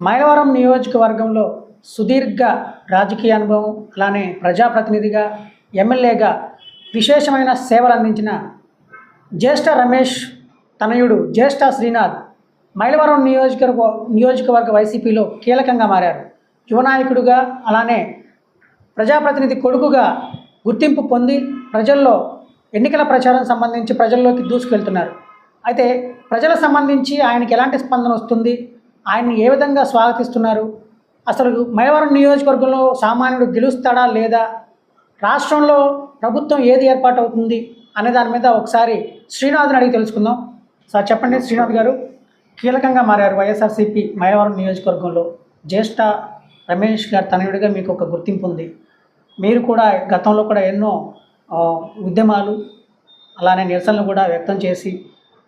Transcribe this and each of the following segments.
మైలవరం నియోజకవర్గంలో సుదీర్ఘ రాజకీయ అనుభవం అలానే ప్రజాప్రతినిధిగా ఎమ్మెల్యేగా విశేషమైన సేవలు అందించిన జ్యేష్ఠ రమేష్ తనయుడు జ్యేష్ఠ శ్రీనాథ్ మైలవరం నియోజకవర్గ నియోజకవర్గ వైసీపీలో కీలకంగా మారారు. యువనాయకుడుగా అలానే ప్రజాప్రతినిధి కొడుకుగా గుర్తింపు పొంది ప్రజల్లో ఎన్నికల ప్రచారం సంబంధించి ప్రజల్లోకి దూసుకెళ్తున్నారు. అయితే ప్రజల సంబంధించి ఆయనకి ఎలాంటి స్పందన వస్తుంది? ఆయన్ని ఏ విధంగా స్వాగతిస్తున్నారు? అసలు మైవరం నియోజకవర్గంలో సామాన్యుడు గెలుస్తాడా లేదా? రాష్ట్రంలో ప్రభుత్వం ఏది ఏర్పాటు అవుతుంది అనే దాని మీద ఒకసారి శ్రీనాథ్ని అడిగి తెలుసుకుందాం. సార్ చెప్పండి శ్రీనాథ్ గారు. కీలకంగా మారారు వైఎస్ఆర్సీపీ మైలవరం నియోజకవర్గంలో. జ్యేష్ఠ రమేష్ గారు తనయుడిగా మీకు ఒక గుర్తింపు ఉంది. మీరు కూడా గతంలో కూడా ఎన్నో ఉద్యమాలు అలానే నిరసనలు కూడా వ్యక్తం చేసి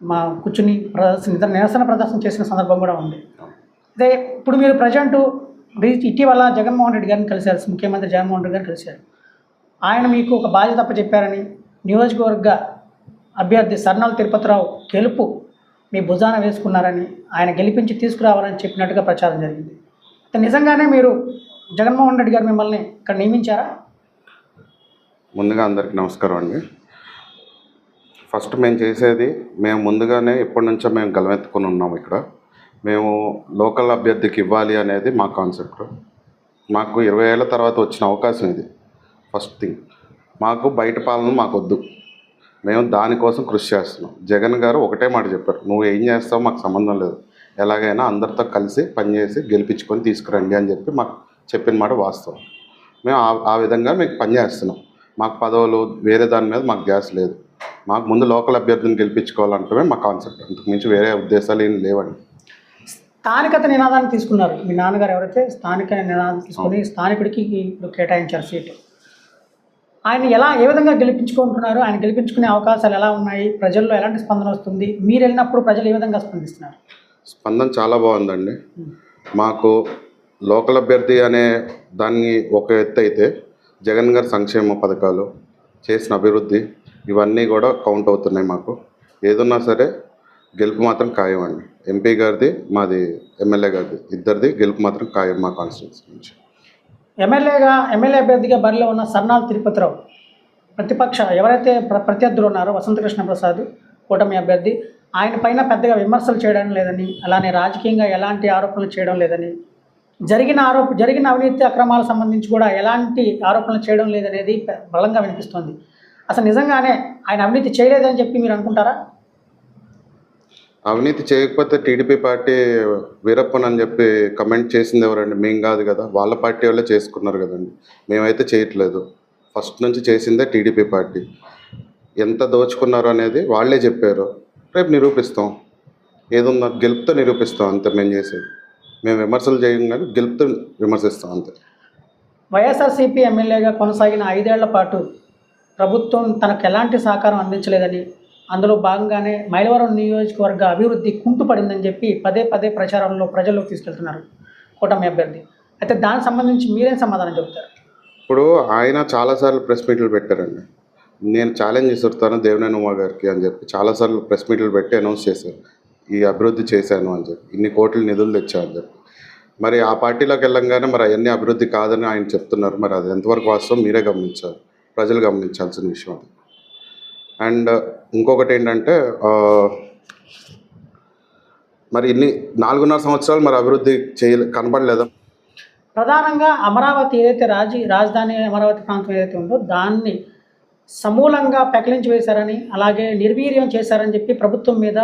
మా కూర్చుని ప్రదర్శన నిరసన ప్రదర్శన చేసిన సందర్భం కూడా ఉంది. అదే ఇప్పుడు మీరు ప్రజెంట్ ఇటీవల జగన్మోహన్ రెడ్డి గారిని కలిశారు ముఖ్యమంత్రి జగన్మోహన్ రెడ్డి గారిని కలిశారు. ఆయన మీకు ఒక బాధ్యత అప్ప చెప్పారని నియోజకవర్గ అభ్యర్థి సర్నాల తిరుపతిరావు గెలుపు మీ భుజాన వేసుకున్నారని ఆయన గెలిపించి తీసుకురావాలని చెప్పినట్టుగా ప్రచారం జరిగింది. నిజంగానే మీరు జగన్మోహన్ రెడ్డి గారు మిమ్మల్ని ఇక్కడ నియమించారా? ముందుగా అందరికీ నమస్కారం అండి. ఫస్ట్ మేము చేసేది మేము ముందుగానే ఎప్పటి నుంచో మేము గలమెత్తుకొని ఉన్నాం ఇక్కడ. మేము లోకల్ అభ్యర్థికి ఇవ్వాలి అనేది మా కాన్సెప్ట్. మాకు ఇరవై ఏళ్ళ తర్వాత వచ్చిన అవకాశం ఇది. First thing. మాకు బయట పాలన మాకు వద్దు. మేము దానికోసం కృషి చేస్తున్నాం. జగన్ గారు ఒకటే మాట చెప్పారు. నువ్వు ఏం చేస్తావు మాకు సంబంధం లేదు. ఎలాగైనా అందరితో కలిసి పనిచేసి గెలిపించుకొని తీసుకురండి అని చెప్పి మాకు చెప్పిన మాట వాస్తవం. మేము ఆ ఆ విధంగా మీకు పనిచేస్తున్నాం మాకు పదవులు వేరే దాని మీద మాకు గ్యాస్ లేదు. మాకు ముందు లోకల్ అభ్యర్థిని గెలిపించుకోవాలంటే మా కాన్సెప్ట్. అంతకు మించి వేరే ఉద్దేశాలు ఏం లేవండి. స్థానికత నినాదాన్ని తీసుకున్నారు. మీ నాన్నగారు ఎవరైతే స్థానిక నినాదం తీసుకొని స్థానికుడికి ఇప్పుడు కేటాయించారు సీటు. ఆయన ఎలా ఏ విధంగా గెలిపించుకుంటున్నారు? ఆయన గెలిపించుకునే అవకాశాలు ఎలా ఉన్నాయి? ప్రజల్లో ఎలాంటి స్పందన వస్తుంది? మీరు వెళ్ళినప్పుడు ప్రజలు ఏ విధంగా స్పందిస్తున్నారు? స్పందన చాలా బాగుందండి. మాకు లోకల్ అభ్యర్థి అనే దాన్ని ఒక ఎత్తు అయితే జగన్ గారి సంక్షేమ పథకాలు చేసిన అభివృద్ధి ఇవన్నీ కూడా కౌంట్ అవుతున్నాయి మాకు. ఏదున్నా సరే గెలుపు మాత్రం ఖాయం అండి ఎంపీ గారిది మాది ఎమ్మెల్యే గారిది. ఇద్దరిది గెలుపు మాత్రం ఖాయం మా కాన్స్టిట్యూన్సీ నుంచి. ఎమ్మెల్యేగా ఎమ్మెల్యే అభ్యర్థిగా బరిలో ఉన్న సర్నాల్ తిరుపతిరావు. ప్రతిపక్ష ఎవరైతే ప్ర ప్రత్యర్థులు ఉన్నారో వసంతకృష్ణ ప్రసాద్ కూటమి అభ్యర్థి ఆయన పైన పెద్దగా విమర్శలు చేయడం లేదని అలానే రాజకీయంగా ఎలాంటి ఆరోపణలు చేయడం లేదని జరిగిన ఆరోప జరిగిన అవినీతి అక్రమాలకు సంబంధించి కూడా ఎలాంటి ఆరోపణలు చేయడం లేదనేది బలంగా వినిపిస్తోంది. అసలు నిజంగానే ఆయన అవినీతి చేయలేదని చెప్పి మీరు అనుకుంటారా? అవినీతి చేయకపోతే టీడీపీ పార్టీ వీరప్పన్ అని చెప్పి కమెంట్ చేసింది ఎవరండి? మేము కాదు కదా. వాళ్ళ పార్టీ వాళ్ళే చేసుకున్నారు కదండి. మేమైతే చేయట్లేదు. ఫస్ట్ నుంచి చేసిందే టీడీపీ పార్టీ. ఎంత దోచుకున్నారు అనేది వాళ్ళే చెప్పారు. రేపు నిరూపిస్తాం. ఏదుందో గెలుపుతో నిరూపిస్తాం అంతే మేము చేసేది. మేము విమర్శలు చేయం కానీ గెలుపుతో విమర్శిస్తాం అంతే. వైఎస్ఆర్సీపీ ఎమ్మెల్యేగా కొనసాగిన ఐదేళ్ళ పాటు ప్రభుత్వం తనకు ఎలాంటి సహకారం అందించలేదని అందులో భాగంగానే మైలవరం నియోజకవర్గ అభివృద్ధి కుంటుపడిందని చెప్పి పదే పదే ప్రచారంలో ప్రజల్లోకి తీసుకెళ్తున్నారు కూటమి అభ్యర్థి. అయితే దానికి సంబంధించి మీరేం సమాధానం చెబుతారు? ఇప్పుడు ఆయన చాలాసార్లు ప్రెస్ మీట్లు పెట్టారండి. నేను ఛాలెంజ్ చేస్తాను దేవినేని ఉమా గారికి అని చెప్పి చాలాసార్లు ప్రెస్ మీట్లు పెట్టి అనౌన్స్ చేశారు. ఈ అభివృద్ధి చేశాను అని చెప్పి ఇన్ని కోట్లు నిధులు తెచ్చాను అని చెప్పి. మరి ఆ పార్టీలోకి వెళ్ళంగానే మరి అవన్నీ అభివృద్ధి కాదని ఆయన చెప్తున్నారు. మరి అది ఎంతవరకు వాస్తవం మీరే గమనించారు ప్రజలు గమనించాల్సిన విషయం అది. అండ్ ఇంకొకటి ఏంటంటే మరి ఇన్ని నాలుగున్నర సంవత్సరాలు మరి అభివృద్ధి చేయలే కనపడలేదా ప్రధానంగా అమరావతి ఏదైతే రాజీ రాజధాని అమరావతి ప్రాంతం ఏదైతే ఉందో దాన్ని సమూలంగా పెకలించి వేశారని అలాగే నిర్వీర్యం చేశారని చెప్పి ప్రభుత్వం మీద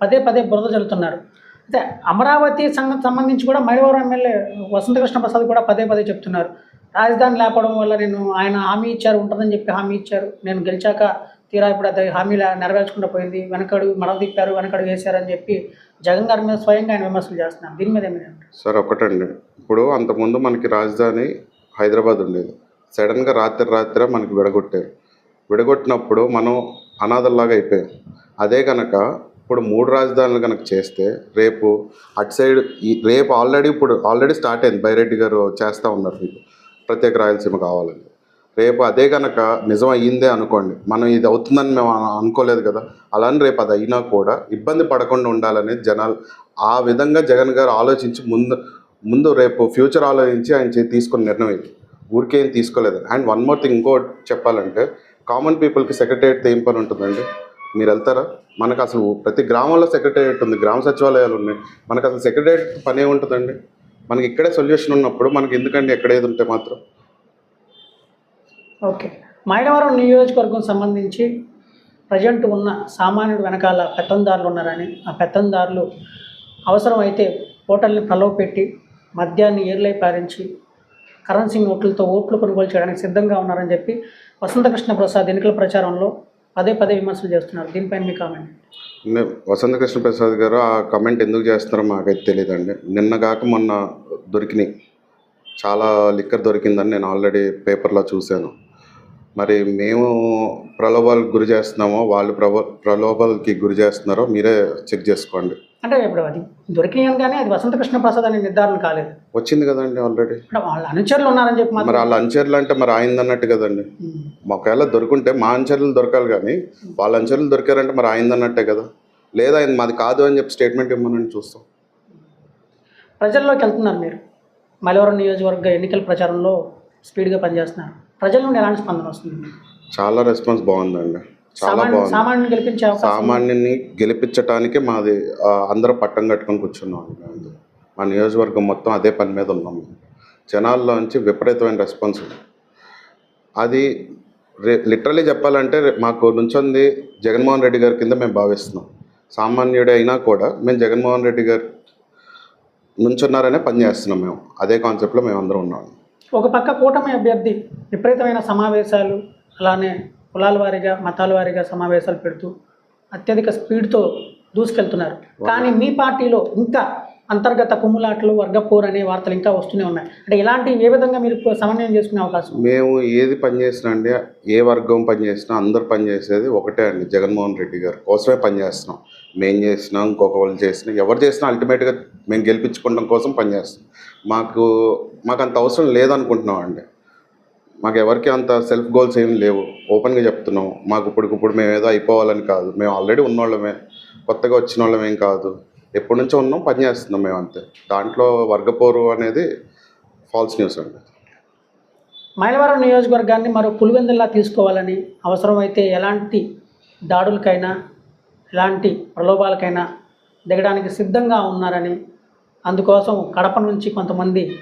పదే పదే బురద జల్లుతున్నారు. అయితే అమరావతి సంగతి సంబంధించి కూడా మైలవరం ఎమ్మెల్యే వసంతకృష్ణ ప్రసాద్ కూడా పదే పదే చెప్తున్నారు. రాజధాని లేపడం వల్ల నేను ఆయన హామీ ఇచ్చారు ఉంటుందని చెప్పి హామీ ఇచ్చారు. నేను గెలిచాక తీరా ఇప్పుడు అది హామీ నెరవేర్చకుండా పోయింది. వెనకడు మడవ తిప్పారు వెనకడు వేశారని చెప్పి జగన్ గారి మీద స్వయంగా ఆయన విమర్శలు చేస్తున్నారు దీని మీద ఏమైనా సార్ ఒకటండి. ఇప్పుడు అంతకుముందు మనకి రాజధాని హైదరాబాద్ ఉండేది. సడన్గా రాత్రి రాత్రి మనకి విడగొట్టారు. విడగొట్టినప్పుడు మనం అనాథల్లాగా అయిపోయాం. అదే కనుక ఇప్పుడు మూడు రాజధానులు కనుక చేస్తే రేపు అటు సైడ్ ఈ రేపు ఆల్రెడీ ఇప్పుడు ఆల్రెడీ స్టార్ట్ అయింది. బైరెడ్డి గారు చేస్తూ ఉన్నారు మీకు. ప్రత్యేక రాయలసీమ కావాలని రేపు అదే కనుక నిజం అయ్యిందే అనుకోండి. మనం ఇది అవుతుందని మేము అనుకోలేదు కదా. అలానే రేపు అది అయినా కూడా ఇబ్బంది పడకుండా ఉండాలనేది జనాలు ఆ విధంగా జగన్ గారు ఆలోచించి ముందు ముందు రేపు ఫ్యూచర్ ఆలోచించి ఆయన తీసుకున్న నిర్ణయం ఇది. ఊరికే ఏం తీసుకోలేదు. అండ్ వన్ మోర్ థింగ్ ఇంకోటి చెప్పాలంటే కామన్ పీపుల్కి సెక్రటేరియట్ ఏం పని ఉంటుందండి? మీరు వెళ్తారా? మనకు అసలు ప్రతి గ్రామంలో సెక్రటేరియట్ ఉంది. గ్రామ సచివాలయాలు ఉన్నాయి. మనకు అసలు సెక్రటేరియట్ పని ఏముంటుందండి? మనకి ఇక్కడే సొల్యూషన్ ఉన్నప్పుడు మనకి ఎందుకండి ఎక్కడ ఏది ఉంటే మాత్రం? ఓకే. మైలవరం నియోజకవర్గం సంబంధించి ప్రజెంట్ ఉన్న సామాన్యుడు వెనకాల పెత్తందారులు ఉన్నారని ఆ పెత్తందారులు అవసరమైతే ఓటర్ని ప్రలోభపెట్టి మద్యాన్ని ఏర్లై పారించి కరెన్సీ నోట్లతో ఓట్లు కొనుగోలు చేయడానికి సిద్ధంగా ఉన్నారని చెప్పి వసంతకృష్ణ ప్రసాద్ ఎన్నికల ప్రచారంలో పదే పదే విమర్శలు చేస్తున్నారు. దీనిపైన మీ కామెంట్ వసంత కృష్ణ ప్రసాద్ గారు ఆ కమెంట్ ఎందుకు చేస్తున్నారో మాకైతే తెలియదండి. నిన్న కాక మొన్న దొరికినాయి. చాలా లిక్కర్ దొరికిందని నేను ఆల్రెడీ పేపర్లో చూశాను. మరి మేము ప్రలోభాలకు గురి చేస్తున్నామో వాళ్ళు ప్రబ ప్రలోభాలకి గురి చేస్తున్నారో మీరే చెక్ చేసుకోండి. అంటే ఇప్పుడు అది దొరికినాయని కానీ అది వసంతకృష్ణ ప్రసాద్ అనే నిర్ధారణ కాలేదు. వచ్చింది కదండి ఆల్రెడీ వాళ్ళ అనుచరులు ఉన్నారని చెప్పి మరి వాళ్ళ అంచర్లు అంటే మరి ఆయింది అన్నట్టు కదండి. ఒకవేళ దొరుకుంటే మా అంచర్లు దొరకాలి కానీ వాళ్ళ అంచర్లు దొరికారంటే మరి ఆయింది అన్నట్టే కదా. లేదా ఆయన మాది కాదు అని చెప్పి స్టేట్మెంట్ ఇవ్వమని చూస్తాం. ప్రజల్లోకి వెళ్తున్నారు మీరు. మలవరం నియోజకవర్గ ఎన్నికల ప్రచారంలో స్పీడ్గా పనిచేస్తున్నారు. ప్రజల నుండి ఎలాంటి స్పందన వస్తుంది? చాలా రెస్పాన్స్ బాగుందండి. చాలా బాగుంది. గెలిపించే సామాన్యుని గెలిపించటానికే మాది అందరూ పట్టం కట్టుకొని కూర్చున్నాం. మా నియోజకవర్గం మొత్తం అదే పని మీద ఉన్నాము జనాల్లోంచి విపరీతమైన రెస్పాన్స్ ఉంది. అది రే లిటరలీ చెప్పాలంటే మాకు నుంచొంది జగన్మోహన్ రెడ్డి గారి కింద మేము భావిస్తున్నాం. సామాన్యుడే అయినా కూడా మేము జగన్మోహన్ రెడ్డి గారు నుంచున్నారనే పని చేస్తున్నాం మేము. అదే కాన్సెప్ట్లో మేము అందరం ఉన్నాం. ఒక పక్క కూటమి అభ్యర్థి విపరీతమైన సమావేశాలు అలానే కులాల వారీగా మతాల వారీగా సమావేశాలు పెడుతూ అత్యధిక స్పీడ్తో దూసుకెళ్తున్నారు. కానీ మీ పార్టీలో ఇంకా అంతర్గత కుమ్ములాటలు వర్గపోర్ అనే వార్తలు ఇంకా వస్తూనే ఉన్నాయి. అంటే ఇలాంటి ఏ విధంగా మీరు సమన్వయం చేసుకునే అవకాశం? మేము ఏది పని చేసినా అండి ఏ వర్గం పని చేసినా అందరు పని చేసేది ఒకటే అండి. జగన్మోహన్ రెడ్డి గారు కోసమే పని చేస్తున్నాం మేము చేసినా ఇంకొక వాళ్ళు చేసినా ఎవరు చేసినా అల్టిమేట్గా మేము గెలిపించుకోవడం కోసం పనిచేస్తాం. మాకు మాకు అంత అవసరం లేదనుకుంటున్నాం అండి మాకు ఎవరికి అంత సెల్ఫ్ గోల్స్ ఏమి లేవు. ఓపెన్గా చెప్తున్నాం. మాకు ఇప్పటికిప్పుడు మేము ఏదో అయిపోవాలని కాదు. మేము ఆల్రెడీ ఉన్నోళ్ళమే. కొత్తగా వచ్చిన వాళ్ళమేం కాదు. ఎప్పటి నుంచో ఉన్నాం పని చేస్తున్నాం మేము అంతే. దాంట్లో వర్గపోరు అనేది ఫాల్స్ న్యూస్ అండి. మైలవరం నియోజకవర్గాన్ని మరో పులివెందుల్లా తీసుకోవాలని అవసరమైతే ఎలాంటి దాడులకైనా ఎలాంటి ప్రలోభాలకైనా దిగడానికి సిద్ధంగా ఉన్నారని అందుకోసం కడప నుంచి కొంతమంది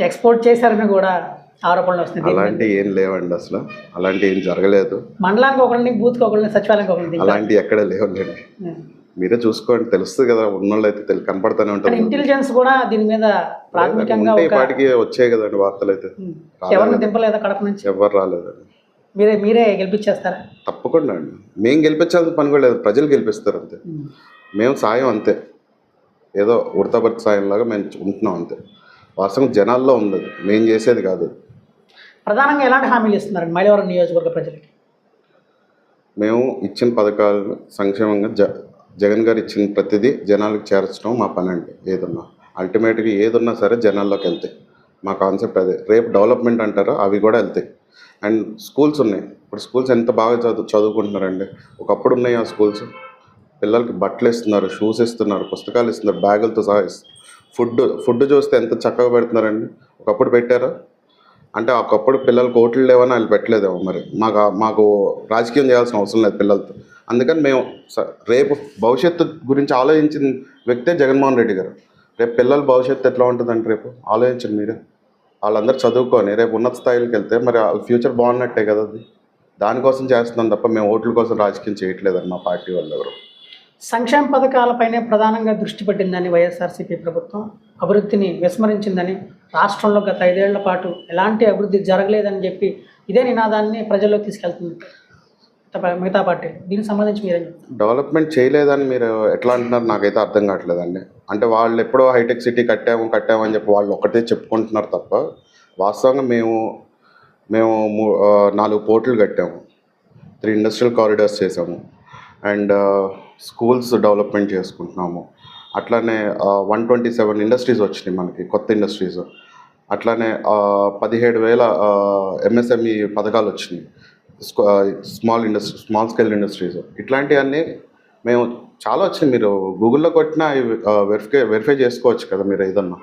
ఎక్స్పోర్ట్ చేశారని కూడా ఆరోపణలు వస్తున్నాయి. మీద. అలాంటి ఏం లేవండి అసలు. అలాంటి ఏం జరగలేదు. మండలానికి ఒకరిని బూత్కి ఒకరిని సచివాలయానికి ఒకరిని. అలాంటి ఎక్కడ లేవులేండి. ఉం. మీరే చూసుకోండి. తెలుస్తుంది కదా ఉన్నోళ్ళు అయితే తెలి కనపడుతూనే కానీ ఉంటుంది ఇంటెలిజెన్స్ కూడా దీని మీద ప్రాథమికంగా వచ్చాయి కదండి వార్తలు అయితే. ఎవరిని దింపలేదా కడప నుంచి? ఎవరు రాలేదండి. మీరే మీరే గెలిపించేస్తారా? తప్పకుండా అండి. మేము గెలిపించాల్సిన పని కూడా లేదు. ప్రజలు గెలిపిస్తారు అంతే. మేము సాయం అంతే. ఏదో ఉడతాబర్తి సాయం లాగా మేము ఉంటున్నాం అంతే. వాస్తవం జనాల్లో ఉంది. మేము చేసేది కాదు. ప్రధానంగా ఎలాంటి హామీలు ఇస్తున్నారండి మైలవరం నియోజకవర్గ ప్రజలకి? మేము ఇచ్చిన పథకాలు సంక్షేమంగా జ జగన్ గారు ఇచ్చిన ప్రతిదీ జనాలకు చేర్చడం మా పని అండి. ఏదన్నా అల్టిమేట్గా ఏదున్నా సరే జనాల్లోకి వెళ్తాయి మా కాన్సెప్ట్ అదే. రేపు డెవలప్మెంట్ అంటారో అవి కూడా వెళ్తాయి. అండ్ స్కూల్స్ ఉన్నాయి. ఇప్పుడు స్కూల్స్ ఎంత బాగా చదువు చదువుకుంటున్నారండి? ఒకప్పుడు ఉన్నాయి ఆ స్కూల్స్ పిల్లలకి బట్టలు ఇస్తున్నారు షూస్ ఇస్తున్నారు పుస్తకాలు ఇస్తున్నారు బ్యాగులతో సహా ఇస్తున్నారు ఫుడ్ ఫుడ్ చూస్తే ఎంత చక్కగా పెడుతున్నారండి? ఒకప్పుడు పెట్టారా? అంటే ఒకప్పుడు పిల్లలకు ఓట్లు లేవని వాళ్ళు పెట్టలేదేమో మరి. మాకు మాకు రాజకీయం చేయాల్సిన అవసరం లేదు పిల్లలతో. అందుకని మేము స- రేపు భవిష్యత్తు గురించి ఆలోచించిన వ్యక్తే జగన్మోహన్ రెడ్డి గారు. రేపు పిల్లల భవిష్యత్తు ఎట్లా ఉంటుందండి రేపు? ఆలోచించండి మీరు. వాళ్ళందరూ చదువుకొని రేపు ఉన్నత స్థాయికి వెళ్తే మరి వాళ్ళ ఫ్యూచర్ బాగున్నట్టే కదా అది. దానికోసం చేస్తున్నాం తప్ప మేము ఓట్ల కోసం రాజకీయం చేయట్లేదండి మా పార్టీ వాళ్ళు ఎవరు. సంక్షేమ పథకాలపైనే ప్రధానంగా దృష్టి పెట్టిందని వైఎస్ఆర్సీపీ ప్రభుత్వం అభివృద్ధిని విస్మరించిందని రాష్ట్రంలో గత ఐదేళ్ళ పాటు ఎలాంటి అభివృద్ధి జరగలేదని చెప్పి ఇదే నినాదాన్ని ప్రజల్లో తీసుకెళ్తుంది. మిగతా- పార్టీ దీనికి సంబంధించి మీరేం డెవలప్మెంట్ చేయలేదని మీరు ఎట్లా అంటున్నారు? నాకైతే అర్థం కావట్లేదండి. అంటే వాళ్ళు ఎప్పుడో హైటెక్ సిటీ కట్టాము కట్టాము అని చెప్పి వాళ్ళు ఒకటే చెప్పుకుంటున్నారు తప్ప వాస్తవంగా మేము మేము నాలుగు పోర్టులు కట్టాము. త్రీ ఇండస్ట్రియల్ కారిడార్స్ చేసాము. అండ్ స్కూల్స్ డెవలప్మెంట్ చేసుకుంటున్నాము. అట్లానే వన్ ట్వంటీ సెవెన్ ఇండస్ట్రీస్ వచ్చినాయి మనకి కొత్త ఇండస్ట్రీస్ అట్లానే పదిహేడు వేల ఎంఎస్ఎంఈ పథకాలు వచ్చినాయి. Small industry small scale industries ఇట్లాంటివన్నీ మేము చాలా వచ్చింది మీరు గూగుల్లో కొట్టినా వెరిఫై వెరిఫై చేసుకోవచ్చు కదా మీరు ఏదన్నా.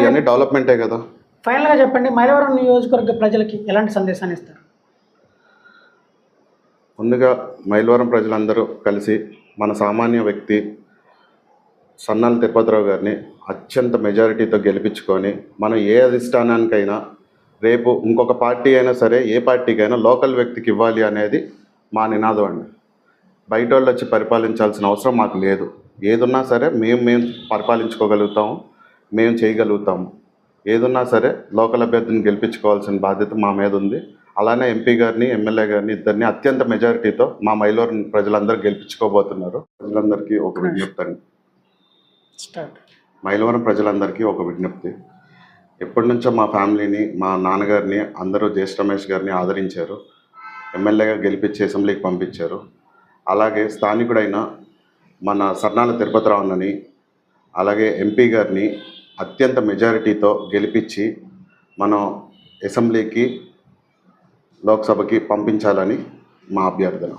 ఇవన్నీ డెవలప్మెంటే కదా. ఫైనల్గా చెప్పండి. మైలవరం నియోజకవర్గ ప్రజలకి ఎలాంటి సందేశాన్ని ఇస్తారు? ముందుగా మైలవరం ప్రజలందరూ కలిసి మన సామాన్య వ్యక్తి సన్నాల తిరుపతిరావు గారిని అత్యంత మెజారిటీతో గెలిపించుకొని మనం ఏ అధిష్టానానికైనా రేపు ఇంకొక పార్టీ అయినా సరే ఏ పార్టీకైనా లోకల్ వ్యక్తికి ఇవ్వాలి అనేది మా నినాదం అండి. బయట వాళ్ళు వచ్చి పరిపాలించాల్సిన అవసరం మాకు లేదు. ఏదున్నా సరే మేము మేము పరిపాలించుకోగలుగుతాము మేము చేయగలుగుతాము. ఏదున్నా సరే లోకల్ అభ్యర్థిని గెలిపించుకోవాల్సిన బాధ్యత మా మీద ఉంది. అలానే ఎంపీ గారిని ఎమ్మెల్యే గారిని ఇద్దరిని అత్యంత మెజారిటీతో మా మైలూరు ప్రజలందరూ గెలిపించుకోబోతున్నారు. ప్రజలందరికీ ఒక విజ్ఞప్తి అండి. స్టార్ట్ మైలవరం ప్రజలందరికీ ఒక విజ్ఞప్తి. ఎప్పటి నుంచో మా ఫ్యామిలీని మా నాన్నగారిని అందరూ జ్యేష్ఠ రమేష్ గారిని ఆదరించారు. ఎమ్మెల్యేగా గెలిపించి అసెంబ్లీకి పంపించారు. అలాగే స్థానికుడైన మన సర్నాల తిరుపతిరావునని అలాగే ఎంపీ గారిని అత్యంత మెజారిటీతో గెలిపించి మనం అసెంబ్లీకి లోక్సభకి పంపించాలని మా అభ్యర్థన.